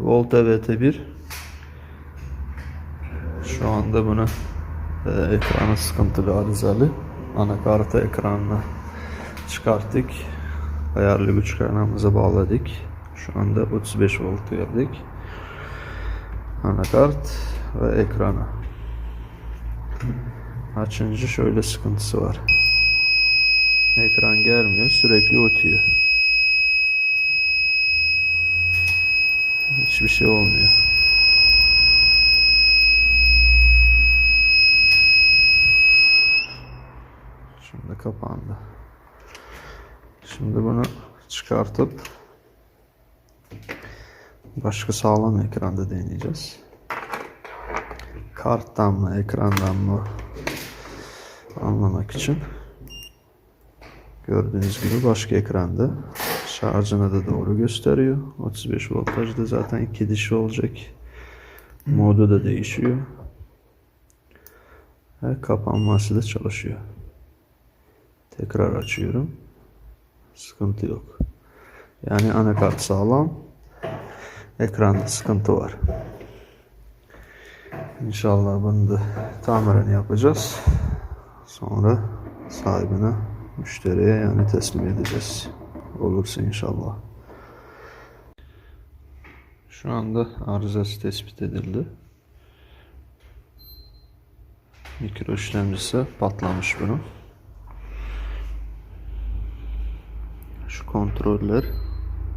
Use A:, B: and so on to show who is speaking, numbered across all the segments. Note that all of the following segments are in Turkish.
A: Volta VT1 şu anda bunu e, ekranı sıkıntılı arızalı anakartı ekranını çıkarttık. Ayarlı güç kaynağımıza bağladık. Şu anda 35 volt verdik. Anakart ve ekranı açınca şöyle sıkıntısı var. Ekran gelmiyor sürekli ötüyor hiçbir şey olmuyor Şimdi kapandı. Şimdi bunu çıkartıp başka sağlam ekranda deneyeceğiz. Karttan mı, ekrandan mı anlamak için gördüğünüz gibi başka ekranda şarjını da doğru gösteriyor. 35 voltajda zaten iki dişi olacak. Modu da değişiyor. Ve kapanması da çalışıyor. Tekrar açıyorum. Sıkıntı yok. Yani anakart sağlam. Ekranda sıkıntı var. İnşallah bunu da tamirini yapacağız. Sonra sahibine, müşteriye yani teslim edeceğiz. Olursa inşallah. Şu anda arızası tespit edildi. Mikro işlemcisi patlamış bunun. Şu kontroller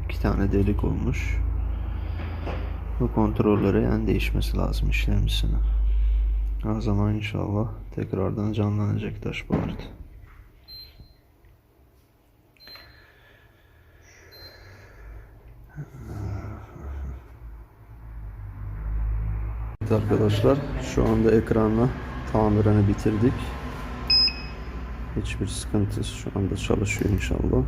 A: iki tane delik olmuş. Bu kontrollere yani değişmesi lazım işlemcisine. O zaman inşallah tekrardan canlanacak dashboard. Evet arkadaşlar şu anda ekranla tamirini bitirdik. Hiçbir sıkıntı şu anda çalışıyor inşallah.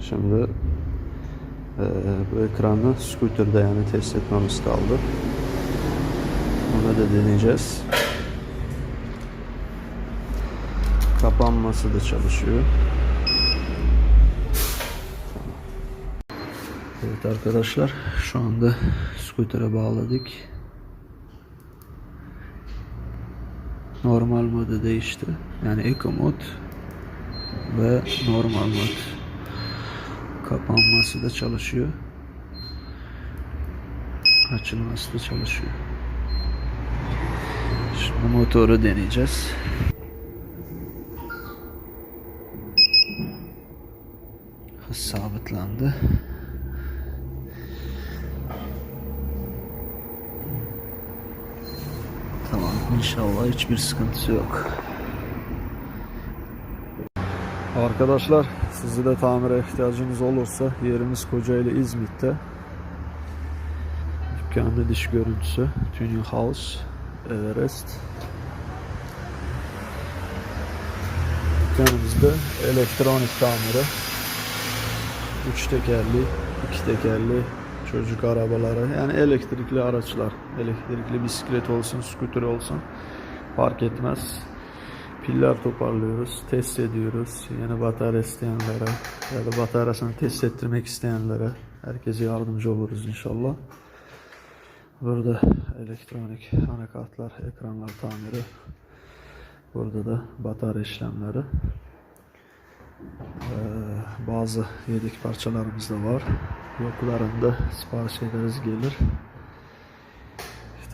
A: Şimdi eee, bu ekranı scooter'da yani test etmemiz kaldı. Onu da deneyeceğiz. Kapanması da çalışıyor. Evet arkadaşlar şu anda scooter'a bağladık. Normal modu değişti. Yani Eco mod ve normal mod. Kapanması da çalışıyor. Açılması da çalışıyor. Şimdi motoru deneyeceğiz. Sabitlendi. İnşallah hiçbir sıkıntısı yok. Arkadaşlar sizi de tamire ihtiyacınız olursa yerimiz Kocaeli İzmit'te. Dükkanda diş görüntüsü Tuning House Everest. Dükkanımızda elektronik tamiri 3 tekerli, 2 tekerli çocuk arabaları yani elektrikli araçlar, elektrikli bisiklet olsun, scooter olsun fark etmez. Piller toparlıyoruz, test ediyoruz. Yeni batarya isteyenlere ya da bataryasını test ettirmek isteyenlere herkese yardımcı oluruz inşallah. Burada elektronik anakartlar, ekranlar tamiri. Burada da batarya işlemleri. Ee, bazı yedek parçalarımız da var. Yoklarında sipariş ederiz gelir.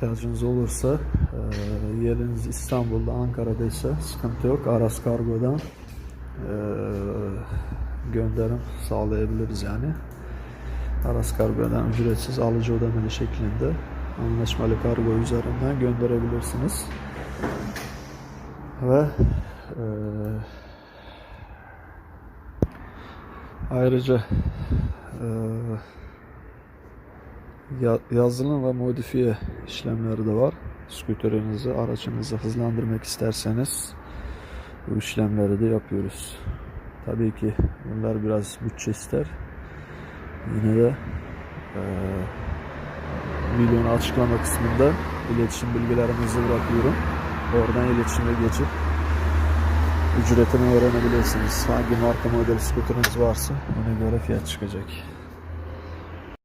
A: İhtiyacınız olursa e, yeriniz İstanbul'da, Ankara'da ise sıkıntı yok. Aras Kargo'dan e, gönderim sağlayabiliriz yani. Aras Kargo'dan ücretsiz alıcı ödemeli şeklinde anlaşmalı kargo üzerinden gönderebilirsiniz. Ve e, ayrıca e, yazılım ve modifiye işlemleri de var. Scooter'ınızı, aracınızı hızlandırmak isterseniz bu işlemleri de yapıyoruz. Tabii ki bunlar biraz bütçe ister. Yine de eee videonun açıklama kısmında iletişim bilgilerimizi bırakıyorum. Oradan iletişime geçip ücretini öğrenebilirsiniz. Hangi marka model skuteriniz varsa ona göre fiyat çıkacak.